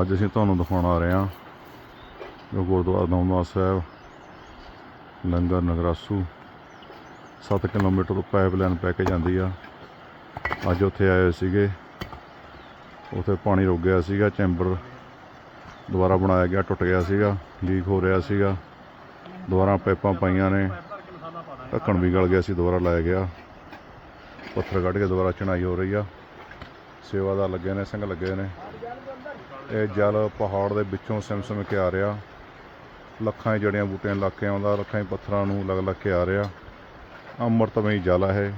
ਅੱਜ ਅਸੀਂ ਤੁਹਾਨੂੰ ਦਿਖਾਉਣ ਆ ਰਹੇ ਹਾਂ ਜੋ ਗੁਰਦੁਆਰਾ ਦਮਦਮਾ ਸਾਹਿਬ, ਲੰਗਰ ਨਗਰਾਸੂ 7 ਕਿਲੋਮੀਟਰ ਤੋਂ ਪਾਈਪਲਾਈਨ ਪੈ ਕੇ ਜਾਂਦੀ ਆ। ਅੱਜ ਉੱਥੇ ਆਏ ਸੀਗੇ। ਉੱਥੇ ਪਾਣੀ ਰੁਕ ਗਿਆ ਸੀਗਾ ਚੈਂਬਰ ਦੁਬਾਰਾ ਬਣਾਇਆ ਗਿਆ, ਟੁੱਟ ਗਿਆ ਸੀਗਾ, ਲੀਕ ਹੋ ਰਿਹਾ ਸੀਗਾ। ਦੁਬਾਰਾ ਪਾਈਪਾਂ ਪਾਈਆਂ ਨੇ, ਢੱਕਣ ਵੀ ਗਲ ਗਿਆ ਸੀ, ਦੁਬਾਰਾ ਲਾਇਆ ਗਿਆ। ਪੱਥਰ ਕੱਢ ਕੇ ਦੁਬਾਰਾ ਚਣਾਈ ਹੋ ਰਹੀ ਆ। ਸੇਵਾਦਾਰ ਲੱਗੇ ਨੇ, ਸਿੰਘ ਲੱਗੇ ਨੇ। ਇਹ ਜਲ ਪਹਾੜ ਦੇ ਵਿੱਚੋਂ ਸਿਮ ਸਿਮ ਕੇ ਆ ਰਿਹਾ। ਲੱਖਾਂ ਹੀ ਜੜੀਆਂ ਬੂਟਿਆਂ ਲੱਗ ਕੇ ਆਉਂਦਾ, ਲੱਖਾਂ ਹੀ ਪੱਥਰਾਂ ਨੂੰ ਲੱਗ ਲੱਗ ਕੇ ਆ ਰਿਹਾ। ਅੰਮ੍ਰਿਤਮਈ ਜਲ ਹੈ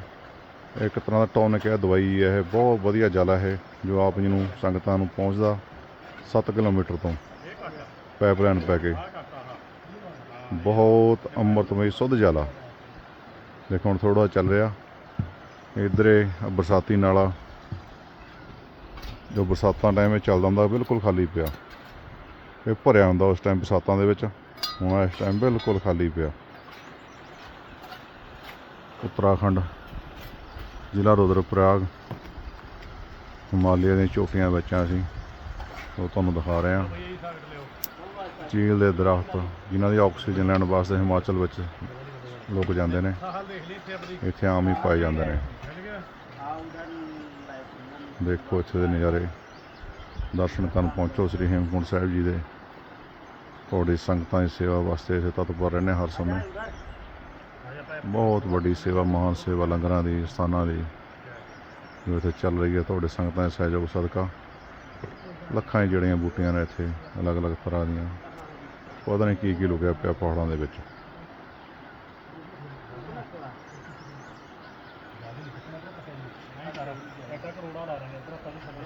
ਇੱਕ ਤਰ੍ਹਾਂ ਦਾ ਟੌਨਿਕ ਹੈ, ਦਵਾਈ ਹੈ ਇਹ। ਬਹੁਤ ਵਧੀਆ ਜਲ ਹੈ ਜੋ ਆਪ ਜੀ ਨੂੰ, ਸੰਗਤਾਂ ਨੂੰ ਪਹੁੰਚਦਾ 7 ਕਿਲੋਮੀਟਰ ਤੋਂ। ਪਾਈਪਲਾਈਨ ਪੈ ਕੇ। ਬਹੁਤ ਅੰਮ੍ਰਿਤਮਈ ਸੁੱਧ ਜਲ ਆ। ਦੇਖੋ, ਹੁਣ ਥੋੜਾ ਚੱਲ ਰਿਹਾ। ਇਧਰੇ ਬਰਸਾਤੀ ਨਾਲਾ। ਜੋ ਬਰਸਾਤਾਂ ਟਾਈਮ ਇਹ ਚੱਲਦਾ ਹੁੰਦਾ, ਬਿਲਕੁਲ ਖਾਲੀ ਪਿਆ। ਇਹ ਭਰਿਆ ਹੁੰਦਾ ਉਸ ਟਾਈਮ ਬਰਸਾਤਾਂ ਦੇ ਵਿੱਚ। ਹੁਣ ਇਸ ਟਾਈਮ ਬਿਲਕੁਲ ਖਾਲੀ ਪਿਆ। ਉੱਤਰਾਖੰਡ ਜ਼ਿਲ੍ਹਾ ਰੁਦਰਪ੍ਰਯਾਗ ਹਿਮਾਲਿਆ ਦੀਆਂ ਚੋਟੀਆਂ ਵਿੱਚ ਹਾਂ ਅਸੀਂ। ਉਹ ਤੁਹਾਨੂੰ ਦਿਖਾ ਰਹੇ ਹਾਂ। ਚੀਲ ਦੇ ਦਰਖਤ, ਜਿਨ੍ਹਾਂ ਦੀ ਆਕਸੀਜਨ ਲੈਣ ਵਾਸਤੇ ਹਿਮਾਚਲ ਵਿੱਚ ਲੋਕ ਜਾਂਦੇ ਨੇ। ਇੱਥੇ ਆਮ ਹੀ ਪਾਏ ਜਾਂਦੇ ਨੇ। ਦੇਖੋ ਇੱਥੇ ਦੇ ਨਜ਼ਾਰੇ। ਦਰਸ਼ਨ ਕਰਨ ਪਹੁੰਚੋ ਸ੍ਰੀ ਹੇਮਕੁੰਟ ਸਾਹਿਬ ਜੀ ਦੇ। ਤੁਹਾਡੀ ਸੰਗਤਾਂ ਦੀ ਸੇਵਾ ਵਾਸਤੇ ਇੱਥੇ ਤਤਪਰ ਰਹਿੰਦੇ ਹਰ ਸਮੇਂ। ਬਹੁਤ ਵੱਡੀ ਸੇਵਾ, ਮਹਾਨ ਸੇਵਾ ਲੰਗਰਾਂ ਦੀ, ਸਥਾਨਾਂ ਦੀ ਜੋ ਇੱਥੇ ਚੱਲ ਰਹੀ ਹੈ। ਤੁਹਾਡੇ ਸੰਗਤਾਂ ਦੇ ਸਹਿਯੋਗ ਸਦਕਾ। ਲੱਖਾਂ ਹੀ ਜੜੀਆਂ ਬੂਟੀਆਂ ਨੇ ਇੱਥੇ ਅਲੱਗ-ਅਲੱਗ ਤਰ੍ਹਾਂ ਦੀਆਂ। ਪਤਾ ਨਹੀਂ ਕੀ ਕੀ ਲੁਕਿਆ ਪਿਆ ਪਹਾੜਾਂ ਦੇ ਵਿੱਚ। ਕਰੋੜਾ ਲਾ ਰਹੇ ਇੱਧਰ ਆਪਾਂ ਨੂੰ ਸਮਝ